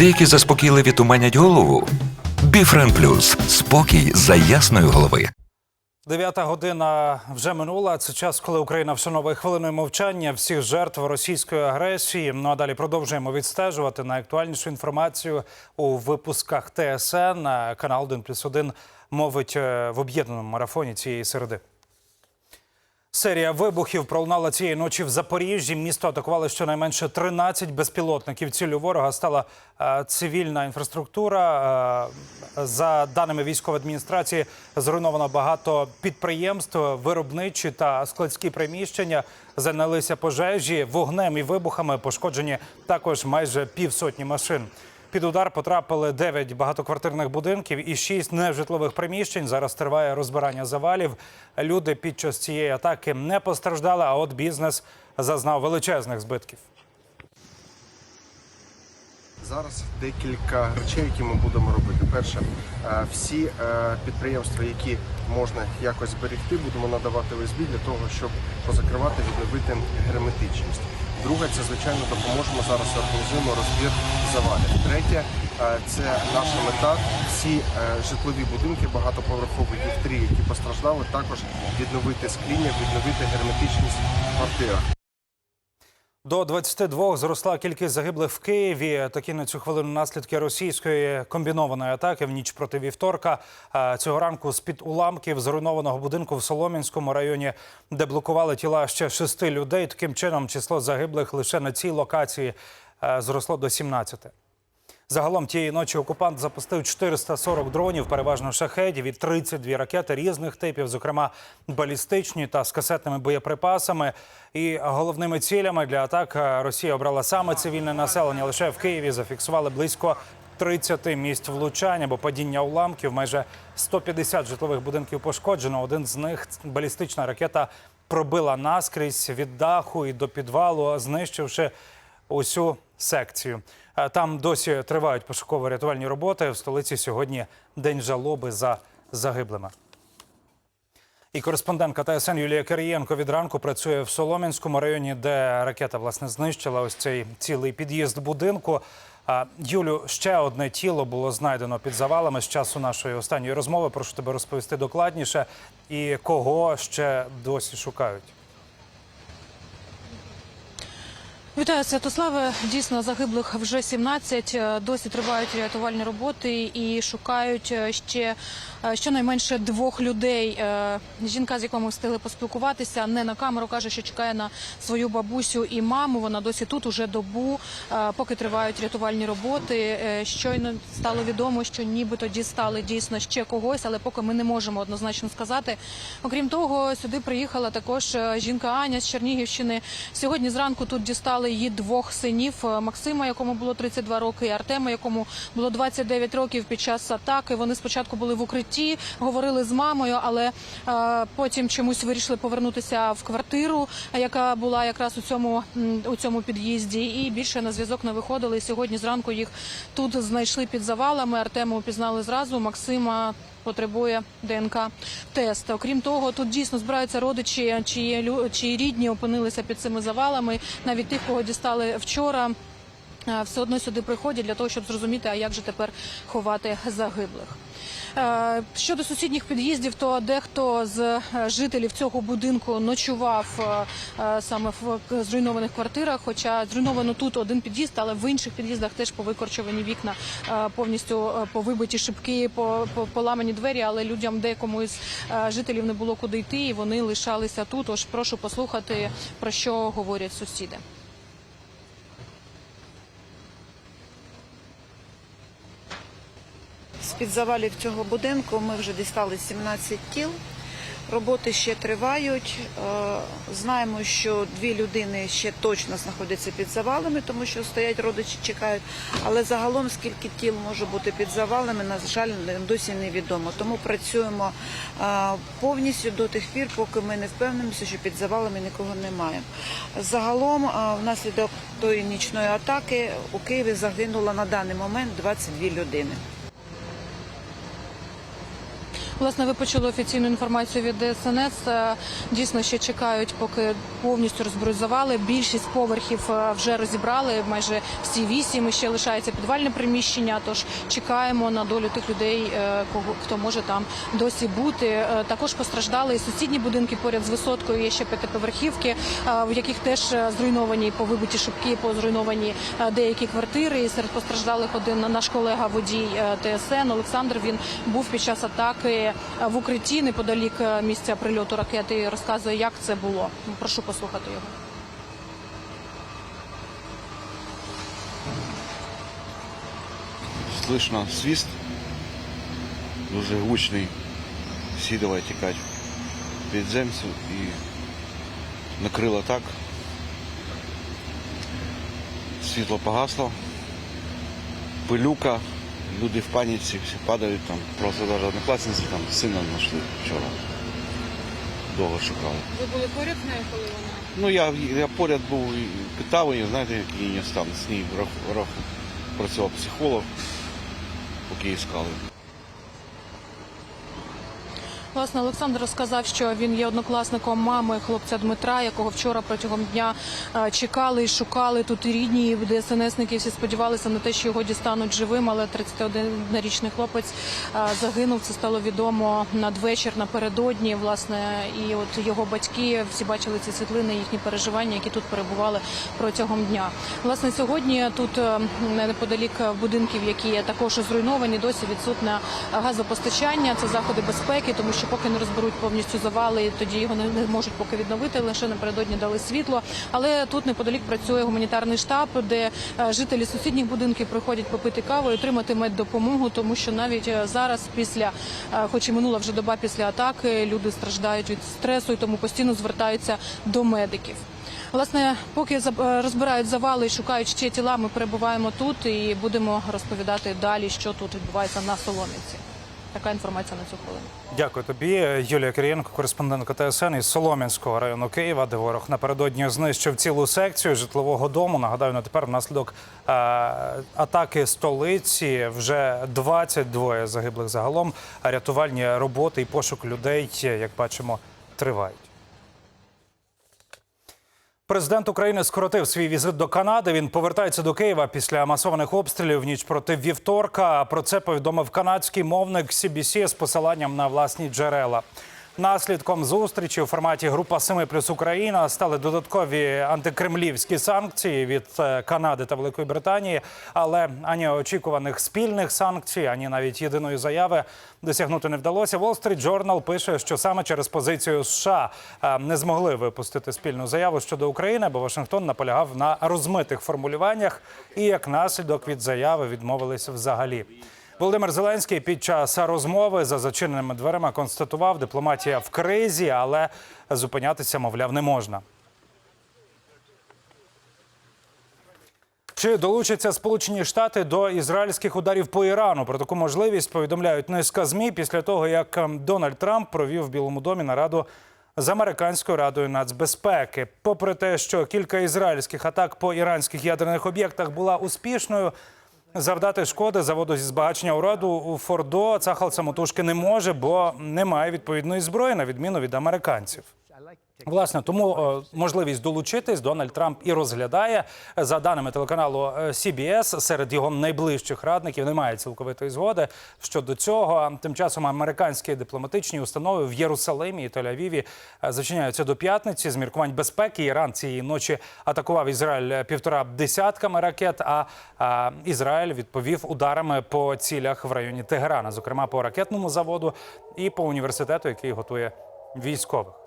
Деякі заспокійливі туманять голову. Біфрен Плюс спокій за ясної голови. Дев'ята година вже минула. Це час, коли Україна вшановує хвилиною мовчання всіх жертв російської агресії. Ну а далі продовжуємо відстежувати найактуальнішу інформацію у випусках ТСН. Канал 1 плюс 1 мовить е, в об'єднаному марафоні цієї середи. Серія вибухів пролунала цієї ночі в Запоріжжі. Місто атакували щонайменше 13 безпілотників. Ціллю ворога стала е, цивільна інфраструктура. Е, за даними військової адміністрації, зруйновано багато підприємств, виробничі та складські приміщення. Зайнялися пожежі, вогнем і вибухами. Пошкоджені також майже півсотні машин. Під удар потрапили 9 багатоквартирних будинків і 6 нежитлових приміщень. Зараз триває розбирання завалів. Люди під час цієї атаки не постраждали, а от бізнес зазнав величезних збитків. Зараз декілька речей, які ми будемо робити. Перше, е, всі е, підприємства, які можна якось зберегти, будемо надавати ОСБ для того, щоб позакривати, відновити герметичність. Друге, це звичайно допоможемо зараз організуємо розбір завалів. Третє, е, це наша мета. Всі е, житлові будинки багатоповерхові, їх які постраждали, також відновити скління, відновити герметичність в квартирах. До 22 зросла кількість загиблих в Києві. Такі на цю хвилину наслідки російської комбінованої атаки в ніч проти вівторка. Цього ранку з під уламків зруйнованого будинку в Солом'янському районі, де блокували тіла ще шести людей. Таким чином, число загиблих лише на цій локації зросло до 17. Загалом тієї ночі окупант запустив 440 дронів, переважно шахедів і 32 ракети різних типів, зокрема балістичні та з касетними боєприпасами. І головними цілями для атак е, Росія обрала саме цивільне населення. Лише в Києві зафіксували близько 30 місць влучань або падіння уламків. Майже 150 житлових будинків пошкоджено. Один з них балістична ракета пробила наскрізь від даху і до підвалу, знищивши усю секцію. Е, Там досі тривають пошуково-рятувальні роботи. В столиці сьогодні день жалоби за загиблими. І кореспондентка ТСН Юлія Кирієнко від ранку працює в Солом'янському районі, де ракета власне знищила ось цей цілий під'їзд будинку. Юлю, ще одне тіло було знайдено під завалами з часу нашої останньої розмови. Прошу тебе розповісти докладніше. І кого ще досі шукають? Вітаю, Святославе. Дійсно, загиблих вже 17. Е, Досі тривають рятувальні роботи і шукають е, ще е, щонайменше двох людей. Жінка, з якою ми встигли поспілкуватися, не на камеру каже, що чекає на свою бабусю і маму. Вона досі тут уже добу, поки тривають рятувальні роботи. Щойно стало відомо, що нібито дістали дійсно ще когось, але поки ми не можемо однозначно сказати. Окрім того, сюди приїхала також жінка Аня з Чернігівщини. Сьогодні зранку тут дістали її двох синів е, Максима, якому було 32 роки, і Артема, якому було 29 років під час атаки. Вони спочатку були в укритті, говорили з мамою, але е, потім чомусь вирішили повернутися в квартиру, яка була якраз у цьому у цьому під'їзді, і більше на зв'язок не виходили. І Сьогодні зранку їх тут знайшли під завалами. Артема упізнали зразу. Максима потребує ДНК тест. Окрім того, тут дійсно збираються родичі, чиї чиї рідні опинилися під цими завалами, навіть тих, кого дістали вчора. Все одно сюди приходять для того, щоб зрозуміти, а як же тепер ховати загиблих. Е, Щодо сусідніх під'їздів, то дехто з е, жителів цього будинку ночував е, саме в зруйнованих квартирах. Хоча зруйновано тут один під'їзд, але в інших під'їздах теж повикорчовані вікна, повністю повибиті шибки, по- по- поламані двері. Але людям деякому із жителів не було куди йти, і вони лишалися тут. Тож прошу послухати про що говорять сусіди. З-під завалів цього будинку ми вже дістали 17 тіл. Роботи ще тривають. Е, Знаємо, що дві людини ще точно знаходяться під завалами, тому що стоять родичі, чекають. Але загалом скільки тіл може бути під завалами, на жаль, досі невідомо. Тому працюємо е, повністю до тих пір, поки ми не впевнимося, що під завалами нікого немає. Загалом, е, внаслідок тої нічної атаки у Києві загинуло на даний момент 22 людини. Власне, ви почули офіційну інформацію від ДСНС. Е, Дійсно, ще чекають, поки повністю розберуть завали. Більшість поверхів е, вже розібрали, майже всі вісім. Ще лишається підвальне приміщення. Тож чекаємо на долю тих людей, е, кого хто може там досі бути. Також постраждали і сусідні будинки поряд з висоткою. Є ще п'ятиповерхівки, в яких теж зруйновані побиті шибки, позруйновані деякі квартири. І серед постраждалих один наш колега водій ТСН Олександр. Він був під час атаки е, в укритті неподалік е, місця прильоту ракети. і Розказує, як це було. Прошу послухати його. Слышно свист, дуже гучний. Всі давай тікати в підземцю і накрило так. Світло погасло, пилюка, люди в паніці, всі падають там. Просто навіть однокласниці там сина знайшли вчора. Довго шукали. Ви були поряд з нею, коли вона? Ну я, я поряд був і питав її, знаєте, який її стан з ній працював психолог, поки іскали. Власне, Олександр розказав, що він є однокласником мами хлопця Дмитра, якого вчора протягом дня е, чекали і шукали тут і рідні і ДСНСники. Всі сподівалися на те, що його дістануть живим, але 31-річний хлопець е, загинув. Це стало відомо надвечір напередодні. Власне, і от його батьки всі бачили ці світлини, їхні переживання, які тут перебували протягом дня. Власне, сьогодні тут е, неподалік будинків, які також зруйновані, досі відсутне газопостачання. Це заходи безпеки, тому що поки не розберуть повністю завали, тоді його не, не можуть поки відновити. Лише напередодні дали світло. Але тут неподалік працює гуманітарний штаб, де е, жителі сусідніх будинків приходять попити каву і отримати меддопомогу, тому що навіть е, зараз, після, е, хоч і минула вже доба після атаки, люди страждають від стресу і тому постійно звертаються до медиків. Власне, поки розбирають завали і шукають ще тіла, ми перебуваємо тут і будемо розповідати далі, що тут відбувається на Солом'янці. Така інформація на цю хвилину. Дякую тобі, Юлія Кирієнко, кореспондентка ТСН із Солом'янського району Києва, де ворог напередодні знищив цілу секцію житлового дому. Нагадаю, на тепер внаслідок е, атаки столиці вже 22 загиблих загалом. А Рятувальні роботи і пошук людей, як бачимо, тривають. Президент України скоротив свій візит до Канади. Він повертається до Києва після масованих обстрілів в ніч проти вівторка. Про це повідомив канадський мовник CBC з посиланням на власні джерела. Наслідком зустрічі у форматі Група 7 плюс Україна стали додаткові антикремлівські санкції від е, Канади та Великої Британії, але ані очікуваних спільних санкцій, ані навіть єдиної заяви досягнути не вдалося. Wall Street Journal пише, що саме через позицію США е, не змогли випустити спільну заяву щодо України, бо Вашингтон наполягав на розмитих формулюваннях і як наслідок від заяви відмовилися взагалі. Володимир Зеленський під час розмови за зачиненими дверима констатував, дипломатія в кризі, але зупинятися, мовляв, не можна. Чи долучаться Сполучені Штати до ізраїльських ударів по Ірану? Про таку можливість повідомляють низка змі після того, як ем, Дональд Трамп провів в Білому домі нараду з американською радою нацбезпеки. Попри те, що кілька ізраїльських атак по іранських ядерних об'єктах була успішною. Завдати шкоди заводу зі збагачення уроду у Фордо Цахал самотужки не може, бо немає відповідної зброї, на відміну від американців. Власне, тому е, можливість долучитись Дональд Трамп і розглядає за даними телеканалу е, CBS, серед його найближчих радників немає цілковитої згоди щодо цього. Тим часом американські дипломатичні установи в Єрусалимі і Тель-Авіві е, зачиняються до п'ятниці з міркувань безпеки. Іран цієї ночі атакував Ізраїль півтора десятками ракет. А е, Ізраїль відповів ударами по цілях в районі Тегерана, зокрема по ракетному заводу і по університету, який готує військових.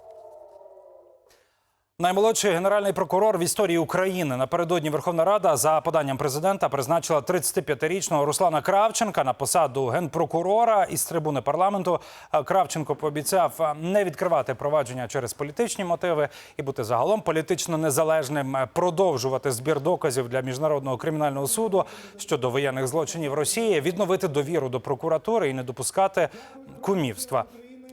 Наймолодший генеральний прокурор в історії України напередодні Верховна Рада за поданням президента призначила 35-річного Руслана Кравченка на посаду генпрокурора із трибуни парламенту. Кравченко пообіцяв не відкривати провадження через політичні мотиви і бути загалом політично незалежним, е, продовжувати збір доказів для міжнародного кримінального суду щодо воєнних злочинів Росії, відновити довіру до прокуратури і не допускати кумівства.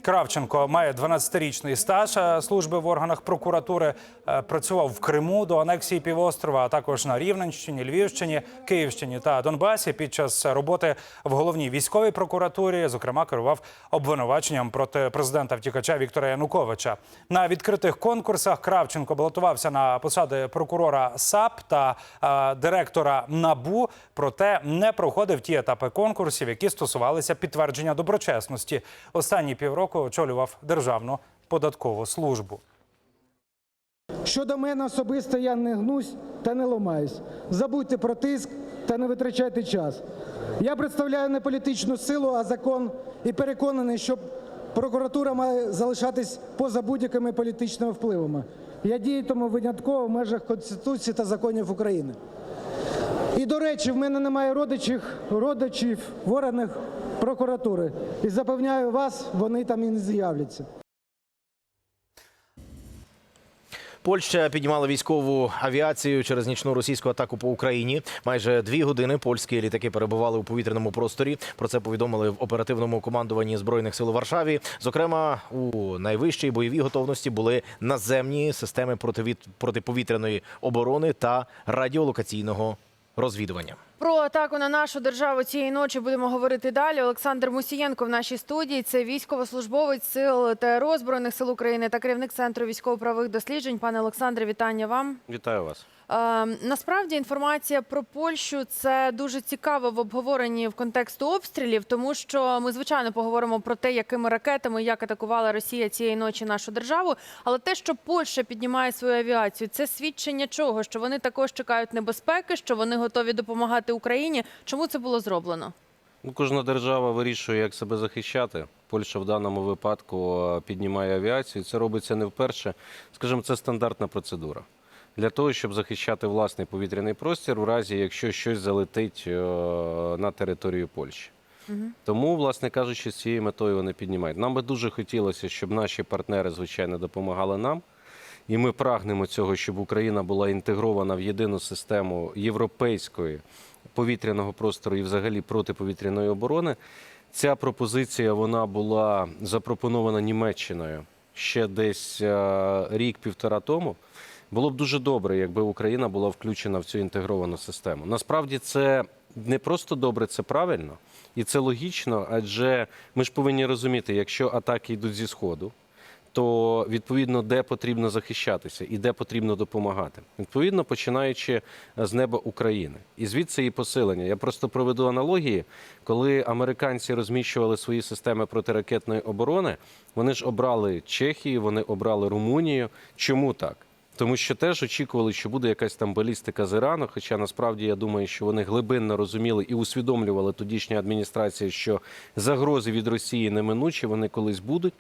Кравченко має 12-річний стаж е, служби в органах прокуратури. е, Працював в Криму до анексії півострова, а також на Рівненщині, Львівщині, Київщині та Донбасі. Під час роботи в головній військовій прокуратурі, зокрема, керував обвинуваченням проти президента втікача Віктора Януковича. На відкритих конкурсах Кравченко балотувався на посади прокурора САП та е, директора НАБУ. Проте не проходив ті етапи конкурсів, які стосувалися підтвердження доброчесності. Останні півроку очолював державну податкову службу. Щодо мене особисто я не гнусь та не ломаюсь. Забудьте про тиск та не витрачайте час. Я представляю не політичну силу, а закон і переконаний, що прокуратура має залишатись поза будь-якими політичними впливами. Я діятиму винятково в межах Конституції та законів України. І до речі, в мене немає родичів, родичів в органах прокуратури. І запевняю вас, вони там і не з'являться. Польща піднімала військову авіацію через нічну російську атаку по Україні. Майже дві години польські літаки перебували у повітряному просторі. Про це повідомили в оперативному командуванні збройних сил у Варшаві. Зокрема, у найвищій бойовій готовності були наземні системи протиповітряної оборони та радіолокаційного розвідування. Про атаку на нашу державу цієї ночі будемо говорити далі. Олександр Мусієнко в нашій студії. Це військовослужбовець сил ТРО Збройних сил України та керівник центру військово-правових досліджень. Пане Олександре, вітання вам. Вітаю вас. Е, насправді інформація про Польщу це дуже цікаво в обговоренні в контексту обстрілів, тому що ми звичайно поговоримо про те, якими ракетами як атакувала Росія цієї ночі нашу державу. Але те, що Польща піднімає свою авіацію, це свідчення чого? Що вони також чекають небезпеки, що вони готові допомагати Україні. Чому це було зроблено? Ну, кожна держава вирішує, як себе захищати. Польща в даному випадку е, піднімає авіацію. Це робиться не вперше. Скажімо, це стандартна процедура. Для того, щоб захищати власний повітряний простір, у разі якщо щось залетить е, на територію Польщі. Тому, власне кажучи, з цією метою вони піднімають. Нам би дуже хотілося, щоб наші партнери, звичайно, допомагали нам. І ми прагнемо цього, щоб Україна була інтегрована в єдину систему європейської повітряного простору і взагалі протиповітряної оборони. Ця пропозиція вона була запропонована Німеччиною ще десь е, рік-півтора тому. Було б дуже добре, якби Україна була включена в цю інтегровану систему. Насправді це не просто добре, це правильно і це логічно, адже ми ж повинні розуміти, якщо атаки йдуть зі сходу, то відповідно де потрібно захищатися і де потрібно допомагати. Відповідно, починаючи з неба України, і звідси і посилення. Я просто проведу аналогії, коли американці розміщували свої системи протиракетної оборони, вони ж обрали Чехію, вони обрали Румунію. Чому так? Тому що теж очікували, що буде якась там балістика з Ірану. Хоча насправді я думаю, що вони глибинно розуміли і усвідомлювали тодішня адміністрація, що загрози від Росії неминучі, вони колись будуть.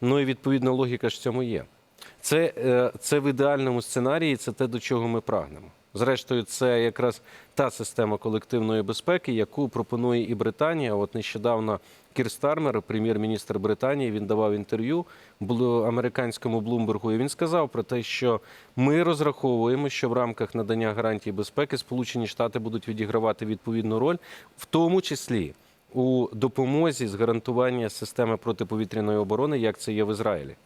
Ну і відповідно логіка ж в цьому є. Це, е, це в ідеальному сценарії, це те, до чого ми прагнемо. Зрештою, це якраз та система колективної безпеки, яку пропонує і Британія. От нещодавно Кір Стармер, прем'єр-міністр Британії, він давав інтерв'ю американському Блумбергу. І він сказав про те, що ми розраховуємо, що в рамках надання гарантій безпеки Сполучені Штати будуть відігравати відповідну роль, в тому числі у допомозі з гарантування системи протиповітряної оборони, як це є в Ізраїлі.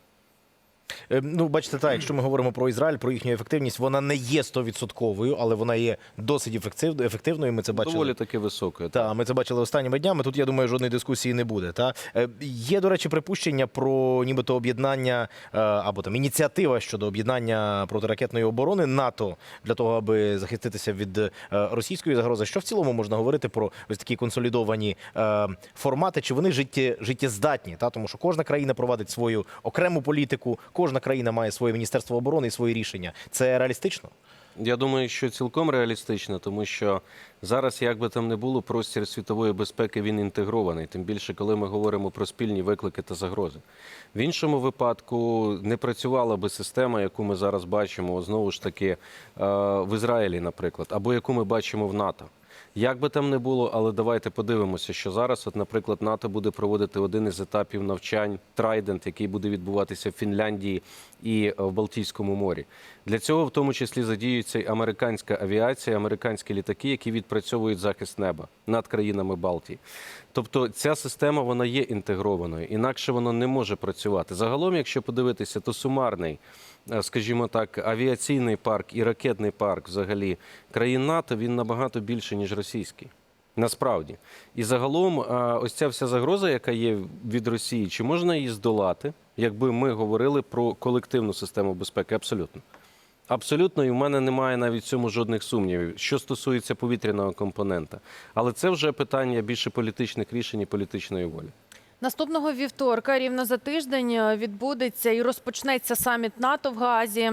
Е, Ну, бачите, так, якщо ми говоримо про Ізраїль, про їхню ефективність, вона не є стовідсотковою, але вона є досить ефективною. Ми це бачили. Доволі таки високою. Та ми це бачили останніми днями. Тут я думаю, жодної дискусії не буде. Та Е, є, до речі, припущення про нібито об'єднання е, або там ініціатива щодо об'єднання протиракетної оборони НАТО для того, аби захиститися від російської загрози. Що в цілому можна говорити про ось такі консолідовані формати? Чи вони життєздатні? Та тому, що кожна країна провадить свою окрему політику, кожна країна має своє міністерство оборони і свої рішення. Це реалістично? Я думаю, що цілком реалістично, тому що зараз, як би там не було, простір світової безпеки він інтегрований. Тим більше, коли ми говоримо про спільні виклики та загрози. В іншому випадку не працювала би система, яку ми зараз бачимо, знову ж таки, е, в Ізраїлі, наприклад, або яку ми бачимо в НАТО. Як би там не було, але давайте подивимося, що зараз, от, наприклад, НАТО буде проводити один із етапів навчань Трайдент, який буде відбуватися в Фінляндії і е, в Балтійському морі. Для цього в тому числі задіюється й американська авіація, американські літаки, які відпрацьовують захист неба над країнами Балтії. Тобто ця система вона є інтегрованою, інакше воно не може працювати. Загалом, якщо подивитися, то сумарний, скажімо так, авіаційний парк і ракетний парк взагалі країн НАТО він набагато більше ніж російський. Насправді, і загалом, е, ось ця вся загроза, яка є від Росії, чи можна її здолати, якби ми говорили про колективну систему безпеки? Абсолютно. Абсолютно, і в мене немає навіть в цьому жодних сумнівів, що стосується повітряного компонента. Але це вже питання більше політичних рішень і політичної волі. Наступного вівторка, рівно за тиждень, е, відбудеться і розпочнеться саміт НАТО в Гаазі.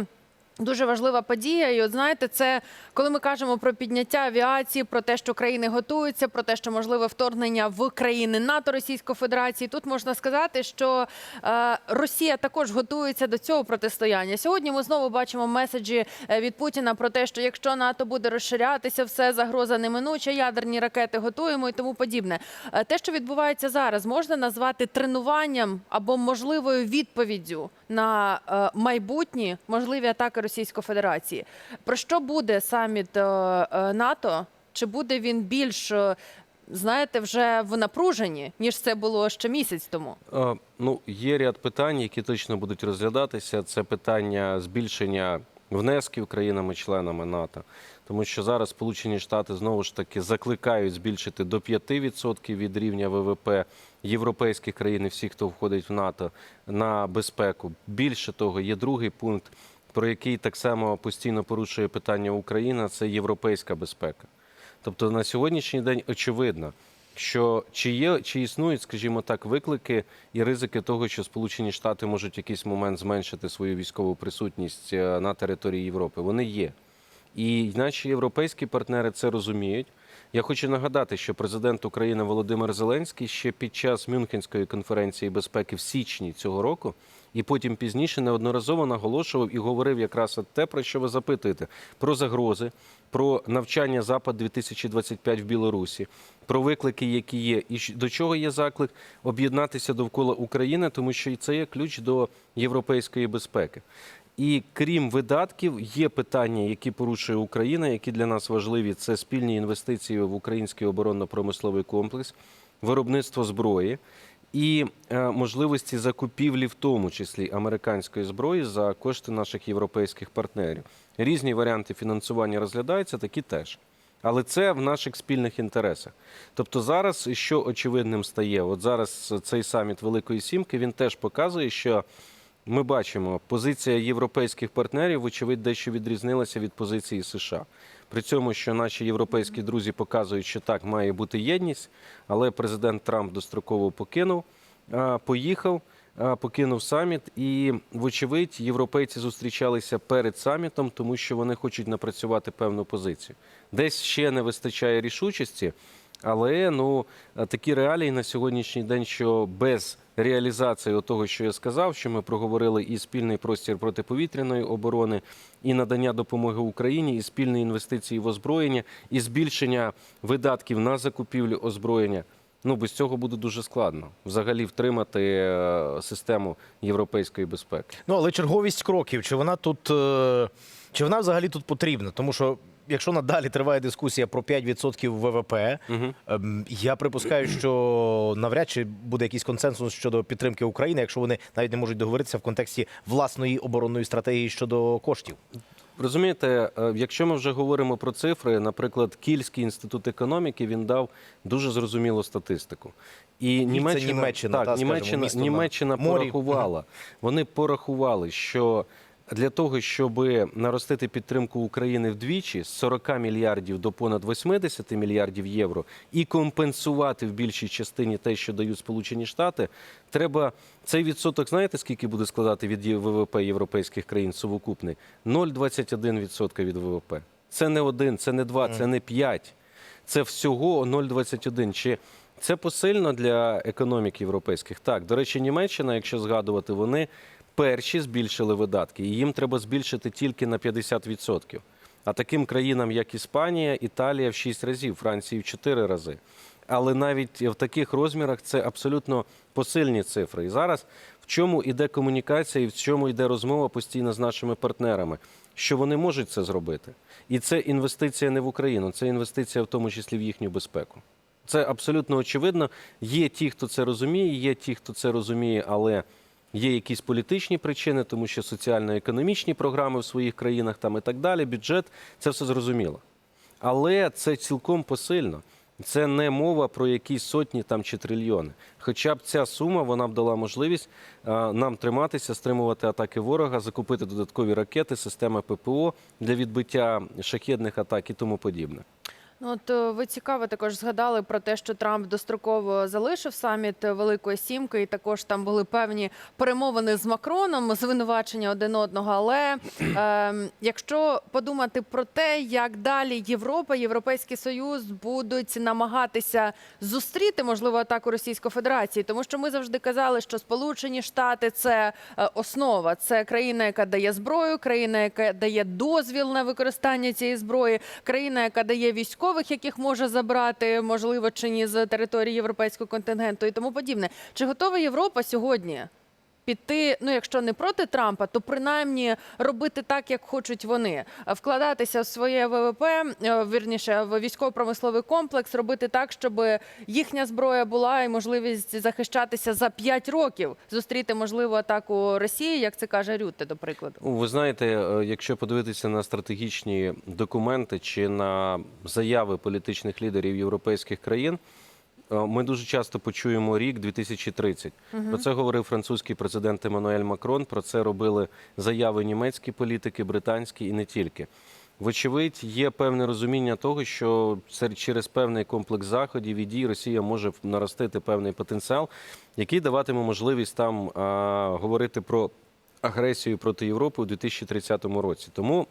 Дуже важлива подія, і от знаєте, це коли ми кажемо про підняття авіації, про те, що країни готуються, про те, що можливе вторгнення в країни НАТО Російської Федерації. Тут можна сказати, що е, Росія також готується до цього протистояння. Сьогодні ми знову бачимо меседжі е, від Путіна про те, що якщо НАТО буде розширятися, все загроза неминуча, ядерні ракети готуємо і тому подібне. Е, Те, що відбувається зараз, можна назвати тренуванням або можливою відповіддю на е, майбутні можливі атаки Російської Федерації. Про що буде саміт е, е, НАТО? Чи буде він більш, е, знаєте, вже в напруженні, ніж це було ще місяць тому? Е, Ну, є ряд питань, які точно будуть розглядатися. Це питання збільшення внесків країнами-членами НАТО, тому що зараз Сполучені Штати знову ж таки закликають збільшити до 5% від рівня ВВП європейських країн, і всіх, хто входить в НАТО, на безпеку. Більше того, є другий пункт, про який так само постійно порушує питання Україна. Це європейська безпека. Тобто на сьогоднішній день очевидно, що чи є, чи існують, скажімо так, виклики і ризики того, що Сполучені Штати можуть в якийсь момент зменшити свою військову присутність е, на території Європи. Вони є. І наші європейські партнери це розуміють. Я хочу нагадати, що президент України Володимир Зеленський ще під час Мюнхенської конференції безпеки в січні цього року, і потім пізніше неодноразово наголошував і говорив якраз те, про що ви запитуєте: про загрози, про навчання Запад 2025 в Білорусі, про виклики, які є, і до чого є заклик об'єднатися довкола України, тому що і це є ключ до європейської безпеки. І крім видатків, є питання, які порушує Україна, які для нас важливі. Це спільні інвестиції в український оборонно-промисловий комплекс, виробництво зброї і е, можливості закупівлі, в тому числі американської зброї, за кошти наших європейських партнерів. Різні варіанти фінансування розглядаються, такі теж. Але це в наших спільних інтересах. Тобто зараз, що очевидним стає, от зараз цей саміт Великої Сімки він теж показує, що ми бачимо, позиція європейських партнерів, вочевидь, дещо відрізнилася від позиції США. При цьому, що наші європейські друзі показують, що так має бути єдність, але президент Трамп достроково покинув, поїхав, покинув саміт. І, вочевидь, європейці зустрічалися перед самітом, тому що вони хочуть напрацювати певну позицію. Десь ще не вистачає рішучості. Але ну такі реалії на сьогоднішній день, що без реалізації того, що я сказав, що ми проговорили і спільний простір протиповітряної оборони, і надання допомоги Україні, і спільні інвестиції в озброєння, і збільшення видатків на закупівлю озброєння. Ну без цього буде дуже складно взагалі втримати е, систему європейської безпеки. Ну але черговість кроків, чи вона тут е, чи вона взагалі тут потрібна? Тому що якщо надалі триває дискусія про 5% ВВП, ем, я припускаю, що навряд чи буде якийсь консенсус щодо підтримки України, якщо вони навіть не можуть договоритися в контексті власної оборонної стратегії щодо коштів. Розумієте, е, якщо ми вже говоримо про цифри, наприклад, Кільський інститут економіки він дав дуже зрозумілу статистику. І Німеччина, Німеччина, так, та, скажімо, Німеччина, місто Німеччина морі. порахувала. Вони порахували, що для того, щоб наростити підтримку України вдвічі з 40 мільярдів до понад 80 мільярдів євро і компенсувати в більшій частині те, що дають Сполучені Штати, треба цей відсоток, знаєте, скільки буде складати від ВВП європейських країн сукупний? 0,21% від ВВП. Це не один, це не два, це не п'ять. Це всього 0,21. Чи це посильно для економік європейських? Так, до речі, Німеччина, якщо згадувати, вони перші збільшили видатки, і їм треба збільшити тільки на 50%. А таким країнам, як Іспанія, Італія в 6 разів, Франції в 4 рази. Але навіть в таких розмірах це абсолютно посильні цифри. І зараз в чому йде комунікація і в чому йде розмова постійно з нашими партнерами, що вони можуть це зробити. І це інвестиція не в Україну, це інвестиція в тому числі в їхню безпеку. Це абсолютно очевидно. Є ті, хто це розуміє, є ті, хто це розуміє, але є якісь політичні причини, тому що соціально-економічні програми в своїх країнах там і так далі, бюджет це все зрозуміло. Але це цілком посильно. Це не мова про якісь сотні там чи трильйони. Хоча б ця сума вона б дала можливість а, нам триматися, стримувати атаки ворога, закупити додаткові ракети, системи ППО для відбиття шахедних атак і тому подібне. Ну, от е, ви цікаво також згадали про те, що Трамп достроково залишив саміт Великої Сімки, і також там були певні перемовини з Макроном, звинувачення один одного. Але е, якщо подумати про те, як далі Європа, Європейський Союз будуть намагатися зустріти можливо атаку Російської Федерації, тому що ми завжди казали, що Сполучені Штати це е, основа, це країна, яка дає зброю, країна, яка дає дозвіл на використання цієї зброї, країна, яка дає військових, яких може забрати, можливо, чи ні з території європейського контингенту і тому подібне. Чи готова Європа сьогодні? Піти, ну якщо не проти Трампа, то принаймні робити так, як хочуть вони, вкладатися в своє ВВП, е, вірніше в військово-промисловий комплекс, робити так, щоб їхня зброя була і можливість захищатися за 5 років, зустріти можливу атаку Росії, як це каже Рютте, до прикладу. Ви знаєте, е, якщо подивитися на стратегічні документи чи на заяви політичних лідерів європейських країн, ми дуже часто почуємо рік 2030. Про це говорив французький президент Еммануель Макрон. Про це робили заяви німецькі політики, британські і не тільки. Вочевидь, є певне розуміння того, що через певний комплекс заходів і дій Росія може наростити певний потенціал, який даватиме можливість там а, говорити про агресію проти Європи у 2030 році. Тому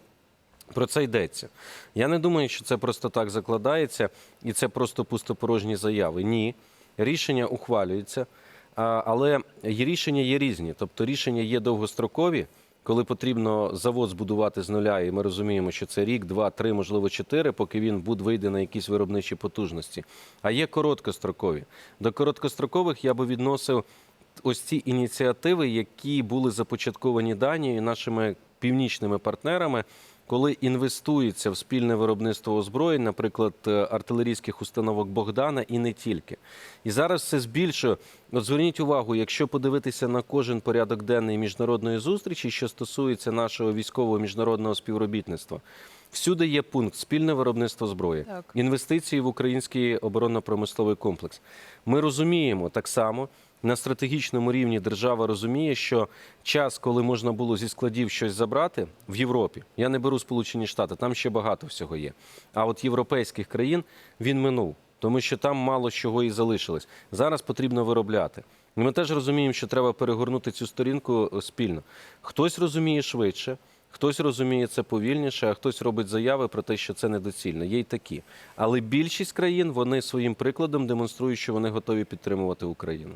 про це йдеться. Я не думаю, що це просто так закладається і це просто пустопорожні заяви. Ні, рішення ухвалюються, але рішення є різні. Тобто рішення є довгострокові, коли потрібно завод збудувати з нуля, і ми розуміємо, що це рік, два, три, можливо, чотири, поки він буде вийде на якісь виробничі потужності. А є короткострокові. До короткострокових я би відносив ось ці ініціативи, які були започатковані Данією, нашими північними партнерами, коли інвестується в спільне виробництво озброєнь, наприклад, е, артилерійських установок Богдана, і не тільки. І зараз це збільшує. От зверніть увагу, якщо подивитися на кожен порядок денний міжнародної зустрічі, що стосується нашого військового міжнародного співробітництва. Всюди є пункт спільне виробництво зброї, Так. інвестиції в український оборонно-промисловий комплекс. Ми розуміємо так само. На стратегічному рівні держава розуміє, що час, коли можна було зі складів щось забрати в Європі, я не беру Сполучені Штати, там ще багато всього є. А от європейських країн він минув, тому що там мало чого і залишилось. Зараз потрібно виробляти. І Ми теж розуміємо, що треба перегорнути цю сторінку е, спільно. Хтось розуміє швидше, хтось розуміє це повільніше, а хтось робить заяви про те, що це недоцільно. Є й такі. Але більшість країн вони своїм прикладом демонструють, що вони готові підтримувати Україну.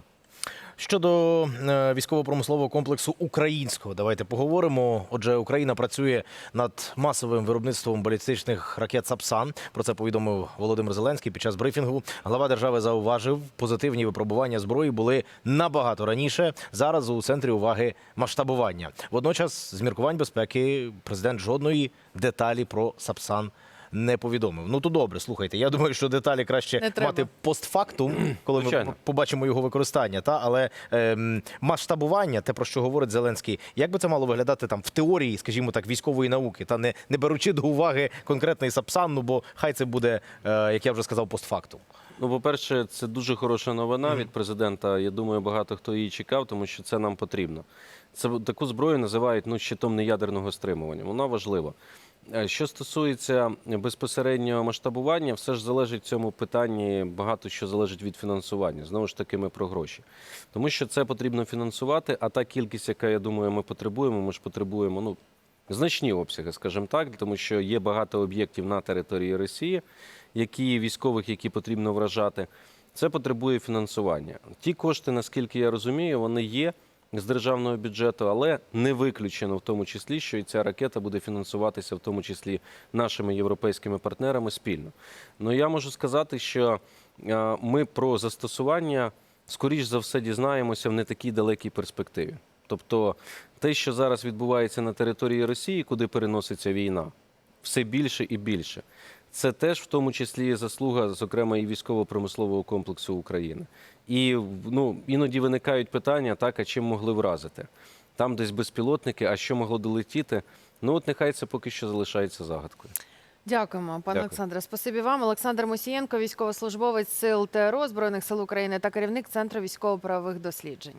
Щодо е, військово-промислового комплексу українського, давайте поговоримо. Отже, Україна працює над масовим виробництвом балістичних ракет Сапсан. Про це повідомив Володимир Зеленський під час брифінгу. Глава держави зауважив, позитивні випробування зброї були набагато раніше. Зараз у центрі уваги масштабування. Водночас, з міркувань безпеки, президент жодної деталі про Сапсан. Не повідомив. Ну то добре, слухайте. Я думаю, що деталі краще мати постфактум, коли Звичайно. ми побачимо його використання. Та але ем, масштабування, те про що говорить Зеленський, як би це мало виглядати там в теорії, скажімо так, військової науки, та не, не беручи до уваги конкретний Сапсан, ну бо хай це буде, е, як я вже сказав, постфактум. Ну, по-перше, це дуже хороша новина від президента. Я думаю, багато хто її чекав, тому що це нам потрібно. Це таку зброю називають ну, щитом неядерного стримування. Вона важлива. Е, Що стосується безпосереднього масштабування, все ж залежить в цьому питанні багато що залежить від фінансування. Знову ж таки, ми про гроші. Тому що це потрібно фінансувати, а та кількість, яка я думаю, ми потребуємо, ми ж потребуємо ну, значні обсяги, скажімо так, тому що є багато об'єктів на території Росії, які військових, які потрібно вражати. Це потребує фінансування. Ті кошти, наскільки я розумію, вони є. З державного бюджету, але не виключено в тому числі, що і ця ракета буде фінансуватися в тому числі нашими європейськими партнерами спільно. Ну я можу сказати, що е, ми про застосування скоріш за все дізнаємося в не такій далекій перспективі. Тобто те, що зараз відбувається на території Росії, куди переноситься війна, все більше і більше. Це теж в тому числі заслуга, зокрема, і військово-промислового комплексу України. І ну, іноді виникають питання, так, а чим могли вразити? Там десь безпілотники, а що могло долетіти? Ну от нехай це поки що залишається загадкою. Дякуємо, пане Дякую. Олександре. Спасибі вам. Олександр Мусієнко, військовослужбовець сил ТРО Збройних сил України та керівник Центру військово-правових досліджень.